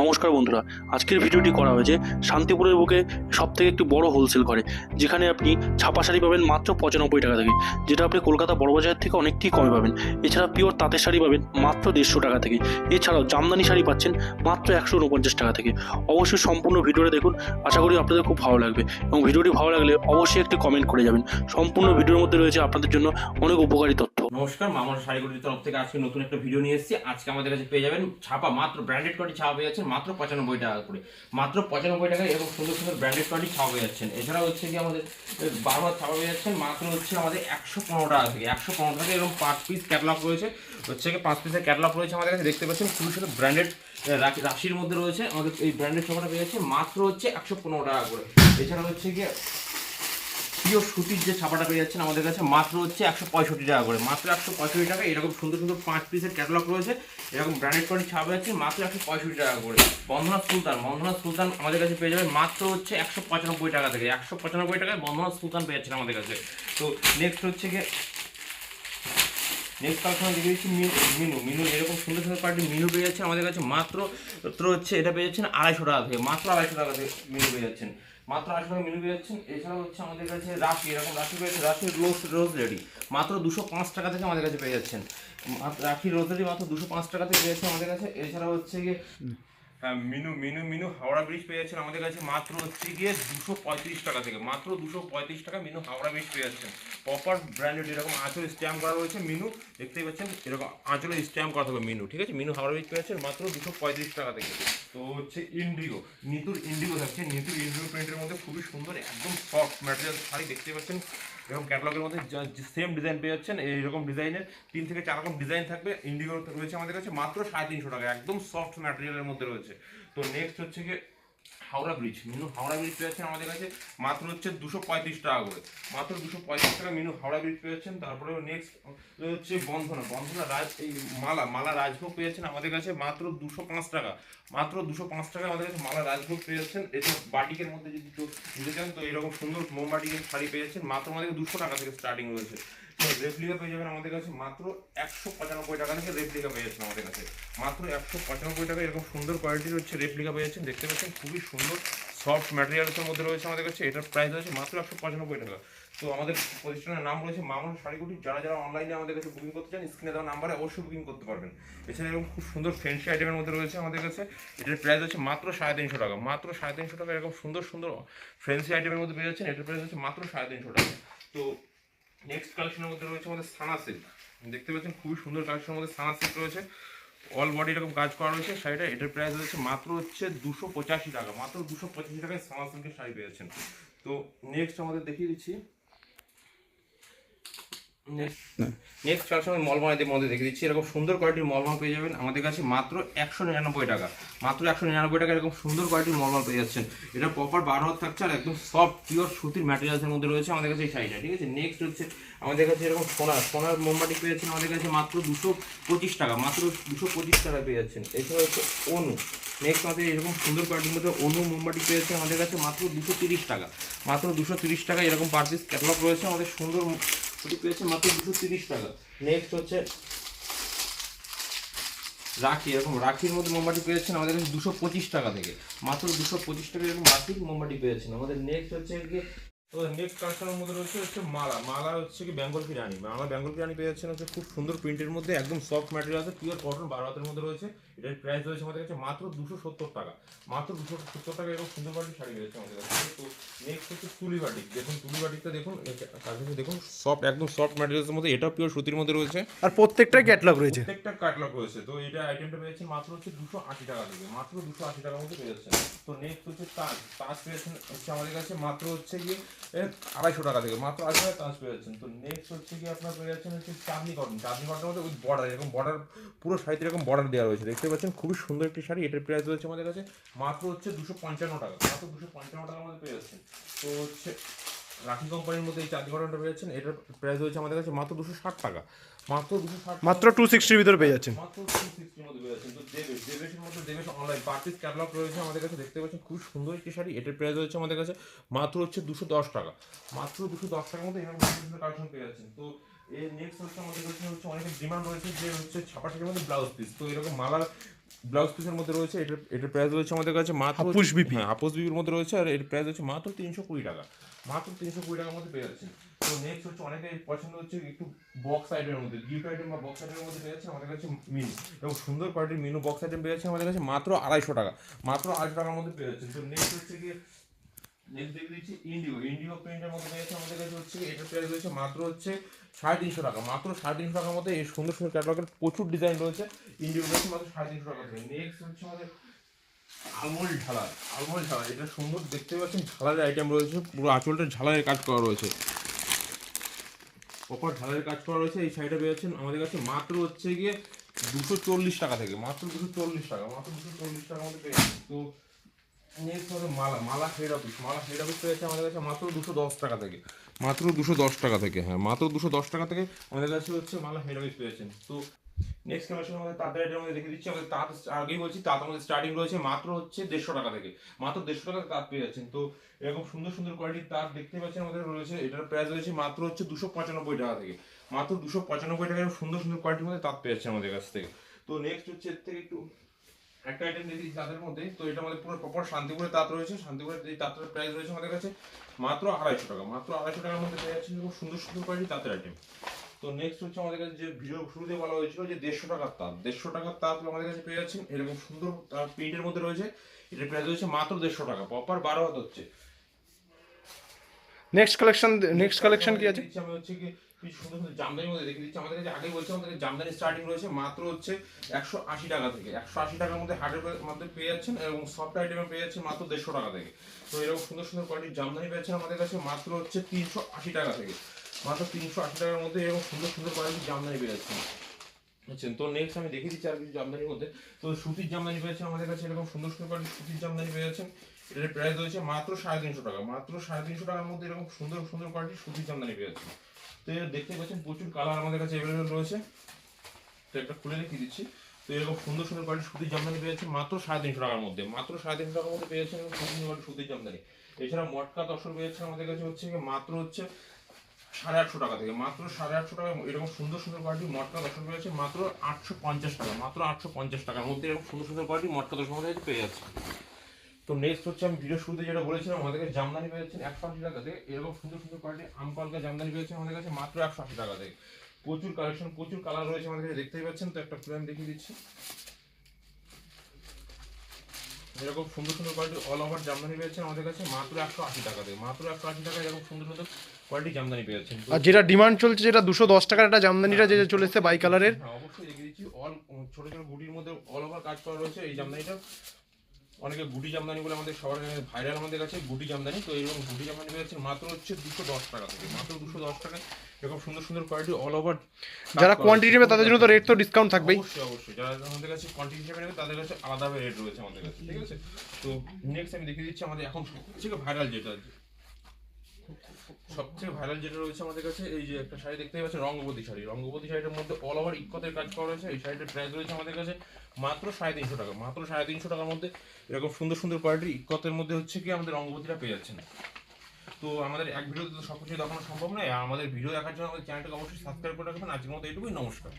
নমস্কার বন্ধুরা, আজকের ভিডিওটি করা হয়েছে শান্তিপুরের বুকে সব থেকে একটি বড় হোলসেল ঘরে, যেখানে আপনি ছাপা শাড়ি পাবেন মাত্র পঁচানব্বই টাকা থেকে, যেটা আপনি কলকাতা বড়বাজার থেকে অনেকটাই কমে পাবেন। এছাড়া পিওর তাঁতের শাড়ি পাবেন মাত্র দেড়শো টাকা থেকে, এছাড়াও জামদানি শাড়ি পাচ্ছেন মাত্র একশো উনপঞ্চাশ টাকা থেকে। অবশ্যই সম্পূর্ণ ভিডিওটা দেখুন, আশা করি আপনাদের খুব ভালো লাগবে এবং ভিডিওটি ভালো লাগলে অবশ্যই একটি কমেন্ট করে যাবেন। সম্পূর্ণ ভিডিওর মধ্যে রয়েছে আপনাদের জন্য অনেক উপকারী তথ্য। নমস্কার মামার শাড়িগুলির তরফ থেকে আজকে নতুন একটা ভিডিও নিয়ে এসেছি। আজকে আমাদের কাছে পেয়ে যাবেন ছাপা, মাত্র ব্র্যান্ডেড কোয়ালিটি ছাপা পেয়ে যাচ্ছেন, মাত্র পঁচানব্বই টাকা করে। মাত্র পঁচানব্বই টাকায় এবং সুন্দর সুন্দর ব্র্যান্ডেড কোয়ালিটি ছাপা পেয়ে যাচ্ছেন। এছাড়া হচ্ছে কি আমাদের বারবার ছাপা পেয়ে যাচ্ছেন, মাত্র হচ্ছে আমাদের একশো পনেরো টাকা থেকে। একশো পনেরো টাকা এবং পাঁচ পিস ক্যাটলগ রয়েছে। হচ্ছে কি পাঁচ পিসের ক্যাটলগ রয়েছে আমাদের কাছে। দেখতে পাচ্ছেন খুবই সুন্দর ব্র্যান্ডেড রাশির মধ্যে রয়েছে। আমাদের এই ব্র্যান্ডেড ছাপাটা পেয়ে যাচ্ছে মাত্র হচ্ছে একশো পনেরো টাকা করে। এছাড়া হচ্ছে গিয়ে পিওর সুতির যে ছাপাটা পেয়ে যাচ্ছেন, আমাদের কাছে মাত্র হচ্ছে একশো পঁয়ষট্টি টাকা করে। মাত্র একশো পঁয়ষট্টি টাকা, এরকম সুন্দর সুন্দর পাঁচ পিসের ক্যাটালগ রয়েছে, এরকম ব্র্যান্ডেড কোয়ালিটি ছাপা যাচ্ছে মাত্র একশো পঁয়ষট্টি টাকা করে। বন্ধনা সুলতান বন্ধনা সুলতান আমাদের কাছে পেয়ে যাবেন মাত্র হচ্ছে একশো পঁচানব্বই টাকা থেকে। একশো পঁচানব্বই টাকায় বন্ধনা সুলতান পেয়ে যাচ্ছেন আমাদের কাছে। তো নেক্সট হচ্ছে গিয়ে নেক্সট কালেকশন দেখে দিচ্ছি মিনু মিনু এরকম সুন্দর সুন্দর কোয়ালিটি মিনু পেয়ে যাচ্ছে আমাদের কাছে মাত্র হচ্ছে এটা পেয়ে যাচ্ছেন আড়াইশো টাকা থেকে, মাত্র আড়াইশো টাকা থেকে মিনু পেয়ে যাচ্ছেন। মাত্র আশি টাকা মেনু পেয়ে যাচ্ছেন। এছাড়াও হচ্ছে আমাদের কাছে রাশি, এরকম রাশি পেয়েছে, রাশি রোজ রোজ রেডি মাত্র দুশো পাঁচ টাকা থেকে আমাদের কাছে পেয়ে যাচ্ছেন। রাখি রোজ রেডি মাত্র দুশো পাঁচ টাকা থেকে পেয়ে যাচ্ছে আমাদের কাছে। এছাড়া হচ্ছে গিয়ে হ্যাঁ মিনু মিনু মিনু, হাওড়া ব্রিজ পেয়ে যাচ্ছেন আমাদের কাছে। মাত্র হচ্ছে গিয়ে দুশো পঁয়ত্রিশ টাকা থেকে। মাত্র দুশো পঁয়ত্রিশ টাকা মিনু হাওড়া ব্রিজ পেয়ে যাচ্ছেন। প্রপার ব্র্যান্ডেড এরকম আঁচল স্ট্যাম্প করা রয়েছে। মিনু, দেখতেই পাচ্ছেন এরকম আঁচলে স্ট্যাম্প করা থাকবে মিনু, ঠিক আছে? মিনু হাওড়া ব্রিজ পেয়ে যাচ্ছেন মাত্র দুশো পঁয়ত্রিশ টাকা থেকে। তো হচ্ছে ইন্ডিগো নিতুর ইন্ডিগো থাকছে। নিতুর ইন্ডিগো প্রিন্টের মধ্যে খুবই সুন্দর, একদম সফট ম্যাটেরিয়াল শাড়ি দেখতে পাচ্ছেন। এরকম ক্যাটালগের মধ্যে সেম ডিজাইন পেয়ে যাচ্ছেন, এইরকম ডিজাইনের তিন থেকে চার রকম ডিজাইন থাকবে ইন্ডিগো রয়েছে আমাদের কাছে, মাত্র সাড়ে তিনশো টাকা, একদম সফট ম্যাটেরিয়ালের মধ্যে রয়েছে। তো নেক্সট হচ্ছে গিয়ে হাওড়া ব্রিজ মিনু, হাওড়া ব্রিজ পেয়েছেন আমাদের কাছে। মাত্র হচ্ছে দুশো পঁয়ত্রিশ টাকা করে। মাত্র দুশো পঁয়ত্রিশ টাকা মিনু, হাওড়া ব্রিজ পেয়েছেন তারপরে নেক্সট হচ্ছে বন্ধনা। বন্ধনা রাজ, এই মালা মালা রাজভোগ পেয়ে যাচ্ছেন আমাদের কাছে মাত্র দুশো পাঁচ টাকা। মাত্র দুশো পাঁচ টাকা আমাদের কাছে মালা রাজভোগ পেয়ে যাচ্ছেন। এছাড়া বাটিকের মধ্যে যদি নিতে চান, তো এরকম সুন্দর মোমবাটিকের শাড়ি পেয়ে যাচ্ছেন। মাত্র আমাদের দুশো টাকা থেকে স্টার্টিং রয়েছে। রেপ্লিকা পেয়ে যাবেন আমাদের কাছে মাত্র একশো পঁচানব্বই টাকা থেকে রেপ্লিকা পেয়ে যাচ্ছেন আমাদের কাছে। মাত্র একশো পঁচানব্বই টাকা, এরকম সুন্দর কোয়ালিটির হচ্ছে রেপ্লিকা পেয়ে যাচ্ছেন। দেখতে পাচ্ছেন খুবই সুন্দর সফট ম্যাটেরিয়ালসের মধ্যে রয়েছে আমাদের কাছে। এটার প্রাইস রয়েছে মাত্র একশো পঁচানব্বই টাকা। তো আমাদের প্রতিষ্ঠানের নাম রয়েছে মামুন শাড়িগুটি। যারা যারা অনলাইনে আমাদের কাছে বুকিং করতে চান স্ক্রিনে দেওয়া নাম্বারে অবশ্যই বুকিং করতে পারবেন। এছাড়া এরকম খুব সুন্দর ফ্যান্সি আইটেমের মধ্যে রয়েছে আমাদের কাছে। এটার প্রাইস হচ্ছে মাত্র সাড়ে তিনশো টাকা। মাত্র সাড়ে তিনশো টাকা এরকম সুন্দর সুন্দর ফ্যান্সি আইটেমের মধ্যে পেয়ে যাচ্ছেন। এটার প্রাইস হচ্ছে মাত্র সাড়ে তিনশো টাকা। তো নেক্সট কালেকশনের মধ্যে রয়েছে আমাদের সানা সিল্ক দেখতে পাচ্ছেন খুবই সুন্দর কালেকশনের মধ্যে সানা সিল্ক রয়েছে। অল বডি এরকম কাজ করা রয়েছে শাড়িটা এটার প্রাইস হচ্ছে মাত্র হচ্ছে দুশো পঁচাশি টাকা। মাত্র দুশো পঁচাশি টাকায় সানা সিল্কের শাড়ি পেয়েছেন। তো নেক্সট আমাদের দেখিয়ে দিচ্ছি। নেক্সট। কালেকশন মলমানের মধ্যে দেখে দিচ্ছি। এরকম সুন্দর কোয়ালিটির মলমাল পেয়ে যাবেন। আমাদের কাছে মাত্র একশো নিরানব্বই টাকা। মাত্র একশো নিরানব্বই টাকা এরকম সুন্দর কোয়ালিটির মলমাল পেয়ে যাচ্ছেন। এটা প্রপার বারো হাত থাকছে আর একদম সফট পিওর সুতির ম্যাটেরিয়ালসের মধ্যে রয়েছে আমাদের কাছে এই শাড়িটা ঠিক আছে? নেক্সট হচ্ছে আমাদের কাছে এরকম সোনার। সোনার মোমবাটি পেয়ে যাচ্ছেন আমাদের কাছে মাত্র দুশো পঁচিশ টাকা। মাত্র দুশো পঁচিশ টাকা পেয়ে যাচ্ছেন। এছাড়া হচ্ছে অনু। নেক্সট আমাদের এরকম সুন্দর কোয়ালিটির মধ্যে অনু মোমবাটি পেয়ে যাচ্ছে আমাদের কাছে মাত্র দুশো তিরিশ টাকা। মাত্র দুশো তিরিশ টাকা এরকম পার পিস ক্যাটালগ রয়েছে। আমাদের সুন্দর ছুটি পেয়েছে মাত্র দুশো তিরিশ টাকা। নেক্সট হচ্ছে রাখি এরকম রাখির মধ্যে মোমবাতি পেয়েছেন আমাদের কাছে দুশো পঁচিশ টাকা থেকে। মাত্র দুশো পঁচিশ টাকা এরকম রাখির মোমবাতি পেয়েছেন। আমাদের নেক্সট হচ্ছে কি তো নেক্সট কালেকশনের মধ্যে রয়েছে হচ্ছে মালা। মালা হচ্ছে কি বেঙ্গল বিরিয়ানি মালা বেঙ্গল বিরিয়ানি পেয়ে যাচ্ছেন হচ্ছে খুব সুন্দর প্রিন্টের মধ্যে একদম সফট ম্যাটেরিয়াল আছে পিওর কটন বারো হাতের মধ্যে রয়েছে। এটার প্রাইস রয়েছে আমাদের কাছে মাত্র দুশো সত্তর টাকা। মাত্র দুশো সত্তর টাকা এরকম সুন্দর কোয়ালিটির শাড়ি রয়েছে আমাদের কাছে। তো নেক্সট হচ্ছে তুলি বাটিক দেখুন তুলি বাটিকটা দেখুন কাছে দেখুন সফট একদম সফট ম্যাটেরিয়ালসের মধ্যে এটাও পিওর সুতির মধ্যে রয়েছে। আর প্রত্যেকটা ক্যাটলগ রয়েছে। প্রত্যেকটা ক্যাটলগ রয়েছে। তো এটা আইটেমটা পেয়েছেন মাত্র হচ্ছে দুশো আশি টাকা থেকে। মাত্র দুশো আশি টাকার মধ্যে পেয়ে যাচ্ছেন। তো নেক্সট হচ্ছে তাজ। তাজ পেয়েছেন হচ্ছে আমাদের কাছে মাত্র হচ্ছে গিয়ে আড়াইশো টাকা থেকে। মাত্র আড়াইশো টাকা তাজ পেয়ে যাচ্ছেন। তো নেক্সট হচ্ছে গিয়ে আপনার পেয়ে যাচ্ছেন হচ্ছে চাঁদনি কটন চাঁদনি কটনের মধ্যে ওই বর্ডার এরকম বর্ডার পুরো শাড়িতে এরকম বর্ডার দেওয়া রয়েছে। দেখতে পাচ্ছেন, খুবই সুন্দর একটি শাড়ি। এটার প্রাইস রয়েছে আমাদের কাছে মাত্র হচ্ছে দুশো পঞ্চান্ন টাকা। মাত্র দুশো পঞ্চান্ন মধ্যে পেয়ে যাচ্ছেন। তো হচ্ছে রাখি কোম্পানির মধ্যে এই চাঁদনি কটনটা পেয়েছেন এটার প্রাইস রয়েছে আমাদের কাছে মাত্র দুশো ষাট টাকা। মাত্র দুশো ষাট মাত্র টু সিক্সটির ভিতরে পেয়ে যাচ্ছেন। মাত্র 260 এর মধ্যে পেয়ে যাচ্ছেন। তো দেবেশ, দেবেশের মধ্যে দেবেশ অনলাইন পার্টিস ক্যাটালগ রয়েছে আমাদের কাছে দেখতে পাচ্ছেন খুব সুন্দর একটি শাড়ি এটার প্রাইস হচ্ছে আমাদের কাছে মাত্র হচ্ছে দুশো দশ টাকা। মাত্র দুশো দশ টাকার মধ্যে এরকম কালেকশন পেয়ে যাচ্ছেন। তো এর নেক্সট হচ্ছে আমাদের কাছে হচ্ছে অনেক ডিমান্ড রয়েছে যে হচ্ছে ছাপা শাড়ির মধ্যে ব্লাউজ পিস তো এরকম মালা ব্লাউজ পিসের মধ্যে রয়েছে এটার এটার প্রাইস রয়েছে আমাদের কাছে মাত্র হাপুস বিপি। হ্যাঁ আপোস বিপির মধ্যে রয়েছে আর এর প্রাইস হচ্ছে মাত্র তিনশো কুড়ি টাকা। মাত্র তিনশো কুড়ি টাকার মধ্যে পেয়ে যাচ্ছেন। তো নেক্সট হচ্ছে অনেকে পছন্দ হচ্ছে একটু বক্স আইটেমের মধ্যে গিফট আইটেম বা বক্স আইটেমের মধ্যে পেয়ে যাচ্ছে আমাদের কাছে মিনু এবং সুন্দর কোয়ালিটির মিনু বক্স আইটেম পেয়ে যাচ্ছে আমাদের কাছে মাত্র আড়াইশো টাকা মাত্র আড়াইশো টাকার মধ্যে পেয়ে যাচ্ছে। তো নেক্সট হচ্ছে গিয়ে নেক্সট প্রিন্টের মধ্যে পেয়েছে আমাদের কাছে হচ্ছে এটার রয়েছে মাত্র হচ্ছে সাড়ে তিনশো টাকা। মাত্র সাড়ে তিনশো টাকার মধ্যে সুন্দর সুন্দর প্রচুর ডিজাইন রয়েছে। রয়েছে মাত্র সাড়ে তিনশো টাকা থেকে নেক্সট হচ্ছে আমাদের আলমোল ঝালার আলমোল ঝালার এটা সুন্দর দেখতে পাচ্ছেন আইটেম রয়েছে। পুরো আঁচলটা ঝালারের কাজ করা রয়েছে। প্রপার ঝালারের কাজ করা রয়েছে। এই শাড়িটা পেয়েছেন আমাদের কাছে মাত্র হচ্ছে গিয়ে দুশো চল্লিশ টাকা থেকে। মাত্র দুশো চল্লিশ টাকা। মাত্র দুশো চল্লিশ পেয়ে তো মালা মালা হেড অফিস মালা হেড অফিস পেয়েছে আমাদের কাছে মাত্র দুশো দশ টাকা থেকে, মাত্র দুশো দশ টাকা থেকে হ্যাঁ মাত্র দুশো দশ টাকা থেকে আমাদের কাছে হচ্ছে মালা হেড অফিস পেয়েছেন। তো নেক্সট কালেকশন আমাদের তাঁতের আইটেম আমাদের দেখে দিচ্ছি, আমাদের তাঁত আগেই বলছি তাঁত আমাদের স্টার্টিং রয়েছে মাত্র হচ্ছে দেড়শো টাকা থেকে, মাত্র দেড়শো টাকা তাঁত পেয়ে যাচ্ছেন। তো এরকম সুন্দর সুন্দর কোয়ালিটির তাঁত দেখতে পাচ্ছেন আমাদের রয়েছে, এটার প্রাইস রয়েছে মাত্র হচ্ছে দুশো পঁচানব্বই টাকা থেকে, মাত্র দুশো পঁচানব্বই টাকার সুন্দর সুন্দর কোয়ালিটির মধ্যে তাঁত পেয়ে যাচ্ছে আমাদের কাছ থেকে। তো নেক্সট হচ্ছে এর থেকে একটু একটা আইটেম দেখি তাদের মধ্যে তো এটা আমাদের পুরো প্রপার শান্তিপুরের তাঁত রয়েছে। শান্তিপুরের এই তাঁতের প্রাইস রয়েছে আমাদের কাছে মাত্র আড়াইশো টাকা। মাত্র আড়াইশো টাকার মধ্যে পেয়ে যাচ্ছেন খুব সুন্দর সুন্দর কোয়ালিটি তাঁতের আইটেম তো নেক্সট হচ্ছে আমাদের কাছে যে ভিডিও শুরুতে বলা হয়েছিল যে দেড়শো টাকার তাঁত। দেড়শো টাকার তাঁত আমাদের কাছে পেয়ে যাচ্ছেন। এরকম সুন্দর তার প্রিন্টের মধ্যে রয়েছে। এটার প্রাইস রয়েছে মাত্র দেড়শো টাকা। প্রপার বারো হাত হচ্ছে। নেক্সট কালেকশন নেক্সট কালেকশন কি আছে? আমি হচ্ছে কি কিছু সুন্দর সুন্দর জামদানির মধ্যে দেখে দিচ্ছি। আমাদের কাছে আগেই বলছি, আমাদের জামদানি স্টার্টিং রয়েছে মাত্র হচ্ছে একশো আশি টাকা থেকে। একশো আশি টাকার মধ্যে পেয়ে যাচ্ছেন এবং আইটেমে পেয়ে যাচ্ছেন মাত্র দেড়শো টাকা থেকে। তো এরকম সুন্দর সুন্দর কোয়ালিটির জামদানি পেয়েছেন আমাদের কাছে মাত্র হচ্ছে তিনশো আশি টাকা থেকে। মাত্র তিনশো আশি টাকার মধ্যে এরকম সুন্দর সুন্দর কোয়ালিটির জামদানি পেয়ে আচ্ছা তো নেক্সট আমি আর কিছু জামদানির মধ্যে। তো সুতির জামদানি পেয়েছেন আমাদের কাছে এরকম সুন্দর সুতির জামদানি পেয়ে এটার প্রাইস রয়েছে মাত্র সাড়ে তিনশো টাকা। মাত্র সাড়ে তিনশো টাকার মধ্যে এরকম সুন্দর সুন্দর কোয়ালিটির সুতির জামদানি পেয়ে যাচ্ছেন। তো দেখতে পাচ্ছেন প্রচুর কালার আমাদের কাছে অ্যাভেলেবেল রয়েছে। তো একটা খুলে রেখে দিচ্ছি। তো এরকম সুন্দর সুন্দর কোয়ালিটির সুতির জামদানি পেয়ে যাচ্ছেন মাত্র সাড়ে তিনশো টাকার মধ্যে। মাত্র সাড়ে তিনশো টাকার মধ্যে পেয়ে এরকম সুন্দর সুতির জামদানি এছাড়া মটকা তসর পেয়ে যাচ্ছেন আমাদের কাছে হচ্ছে মাত্র হচ্ছে সাড়ে আটশো টাকা থেকে। মাত্র সাড়ে আটশো টাকা এরকম সুন্দর সুন্দর কোয়ালিটির মটকা দর্শন পেয়েছে মাত্র আটশো পঞ্চাশ টাকা। মাত্র আটশো পঞ্চাশ টাকার মধ্যে এরকম সুন্দর সুন্দর কোয়ালিটির মটকা দর্শন পেয়ে যাচ্ছে। তো নেক্সট হচ্ছে আমি ভিডিও শুরুতে যেটা বলেছিলাম আমাদের কাছে জামদানি পেয়েছেন একশো আশি টাকা থেকে। এরকম সুন্দর সুন্দর কোয়ালিটির আমপালকা জামদানি পেয়েছেন আমাদের কাছে মাত্র একশো আশি টাকা থেকে। প্রচুর কালেকশন প্রচুর কালার রয়েছে আমাদের কাছে দেখতেই পাচ্ছেন। তো একটা প্ল্যান দেখিয়ে দিচ্ছি। এরকম সুন্দর সুন্দর কোয়ালিটি অল ওভার জামদানি পেয়েছেন আমাদের কাছে মাত্র একশো আশি টাকা থেকে। মাত্র একশো আশি টাকা এরকম সুন্দর সুন্দর কোয়ালিটি জামদানি পেয়েছেন আর যেটা ডিমান্ড চলছে যেটা দুশো দশ টাকার একটা জামদানিটা যে চলে এসছে বাই কালারের অবশ্যই দেখিয়ে দিচ্ছি। অল ছোট ছোট গুটির মধ্যে অল ওভার কাজ করা রয়েছে এই জামদানিটা। অনেকে গুটি জামদানি বলে আমাদের সবার ভাইরাল আমাদের কাছে গুটি জামদানি। তো এরকম গুটি জামদানি পেয়েছেন মাত্র হচ্ছে দুশো দশ টাকা থেকে। মাত্র দুশো দশ টাকা এরকম সুন্দর সুন্দর কোয়ালিটি অল ওভার যারা কোয়ান্টিটি নেবে তাদের জন্য তো রেট তো ডিসকাউন্ট থাকবেই। অবশ্যই অবশ্যই। যারা আমাদের কাছে কোয়ান্টিটি হিসেবে নেবে তাদের কাছে আলাদাভাবে রেট রয়েছে আমাদের কাছে ঠিক আছে? তো নেক্সট আমি দেখিয়ে দিচ্ছি আমাদের এখন সবথেকে ভাইরাল যেটা সবথেকে ভাইরাল যেটা রয়েছে আমাদের কাছে, এই যে একটা শাড়ি দেখতে পাচ্ছেন, রঙ্গবতী শাড়ি। রঙ্গবতী শাড়িটার মধ্যে অল ওভার ইকতের কাজ করা রয়েছে, এই শাড়িটার প্রাইস রয়েছে আমাদের কাছে মাত্র সাড়ে তিনশো টাকা। মাত্র সাড়ে তিনশো টাকার মধ্যে এরকম সুন্দর সুন্দর কোয়ালিটি ইকতের মধ্যে হচ্ছে কি আমাদের রঙ্গবতীরা পেয়ে যাচ্ছেন। তো আমাদের এক ভিডিওতে তো সব কিছু দেখানো সম্ভব নয়, আর আমাদের ভিডিও দেখার জন্য আমাদের চ্যানেলটাকে অবশ্যই সাবস্ক্রাইব করে রাখবেন। আজকের মতো এইটুকুই, নমস্কার।